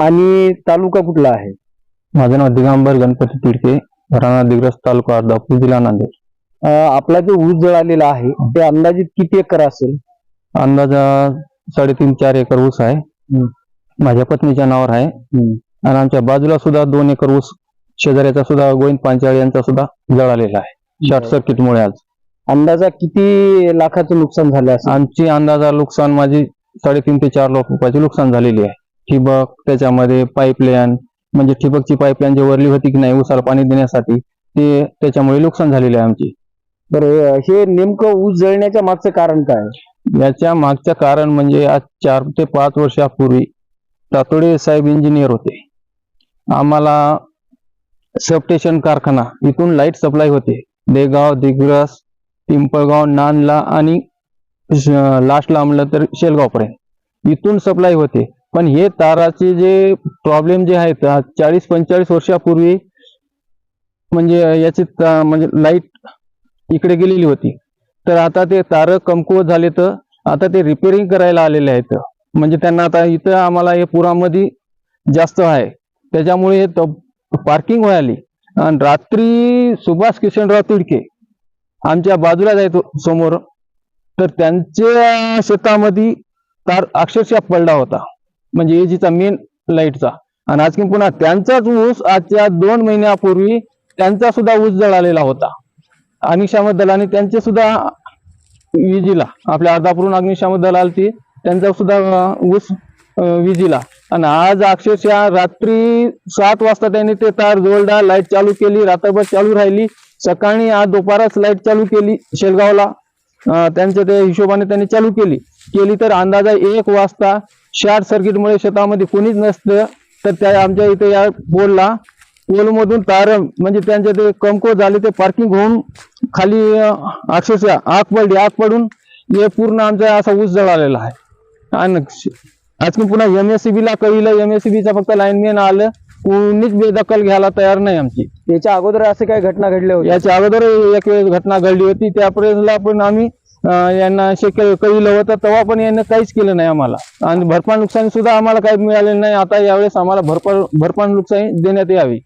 आणि तालुका कुठला आहे? माझं नाव दिगंबर गणपती तिडके राणा दिग्रस तालुका अर्धापूर जिल्हा नांदेड. आपला जो ऊस जळालेला आहे ते अंदाजित किती एकर असेल? अंदाजा साडेतीन चार एकर ऊस आहे. माझ्या पत्नीच्या नावावर आहे. आणि आमच्या बाजूला सुद्धा दोन एकर ऊस शेजाऱ्याचा सुद्धा गोविंद पांचाळ यांचा सुद्धा जळालेला आहे. शॉर्ट सर्किटमुळे आज. अंदाजा किती लाखाचं नुकसान झालं आमची अंदाजा नुकसान माझी साडेतीन ते चार लाख रुपयाची नुकसान झालेली आहे. ठिबक त्याच्यामध्ये पाईपलाईन म्हणजे ठिबकची पाईपलाईन जी वरली होती की नाही ऊसाला पाणी देण्यासाठी ते त्याच्यामुळे नुकसान झालेली आहे आमची. बरं हे नेमकं ऊस जळण्याच्या मागचं कारण काय? याच्या मागचं कारण म्हणजे आज चार ते पाच वर्षापूर्वी तातोडे साहेब इंजिनियर होते. आम्हाला सबस्टेशन कारखाना इथून लाइट सप्लाय होते. देगाव दिग्रस पिंपळगाव नांदला आणि लास्टला म्हणलं तर शेलगाव पर्यंत इथून सप्लाय होते. पण हे ताराचे जे प्रॉब्लेम जे आहेत चाळीस पंचेचाळीस वर्षापूर्वी म्हणजे याची म्हणजे लाइट इकडे गेलेली होती. तर आता ते तार कमकुवत झाले तर आता ते रिपेअरिंग करायला आलेले आहेत. म्हणजे त्यांना आता इथं आम्हाला हे पुरामध्ये जास्त आहे. त्याच्यामुळे हे पार्किंग व्हायली. आणि रात्री सुभाष किशनराव तिडके आमच्या बाजूला जायचो समोर. तर त्यांच्या शेतामध्ये तार अक्षरशः पडला होता. म्हणजे एजीचा मेन लाईटचा आणि आज पुन्हा त्यांचाच ऊस आजच्या दोन महिन्यापूर्वी त्यांचा सुद्धा ऊस जळालेला होता. अग्निशामक दलाने त्यांचे सुद्धा विजीला आपल्या अर्धापूरून अग्निशामक दल आलती त्यांचा सुद्धा ऊस विजीला आणि आज अक्षरशः रात्री सात वाजता त्यांनी ते तार जोडला लाइट चालू केली रात्रभर चालू राहिली. सकाळी आज दुपारच लाइट चालू केली शेलगावला. त्यांच्या त्या हिशोबाने त्यांनी चालू केली. केली तर अंदाजा एक वाजता शॉर्ट सर्किटमुळे शेतामध्ये कोणीच नसतं. तर त्या आमच्या इथे या पोलला पोलमधून तार म्हणजे त्यांचे ते कमको झाले ते पार्किंग होऊन खाली अक्षरशः आग पडली. आग पडून हे पूर्ण आमचा असा ऊस जळालेला आहे. आणि आज पुन्हा एमएससीबी ला कळलं. एमएससीबी चा फक्त लाईनमॅन आलं. कोणीच बेदखल घ्यायला तयार नाही आमची. याच्या अगोदर असे काही घटना घडल्या होत्या? याच्या अगोदर एक घटना घडली होती. त्या वेळेसला पण आम्ही यांना शक्य कळलं होतं तेव्हा पण यांनी काहीच केलं नाही आम्हाला. आणि भरपाई नुकसानी सुद्धा आम्हाला काही मिळालेलं नाही. आता यावेळेस आम्हाला भरपाई भरपाई नुकसान देण्यात यावी.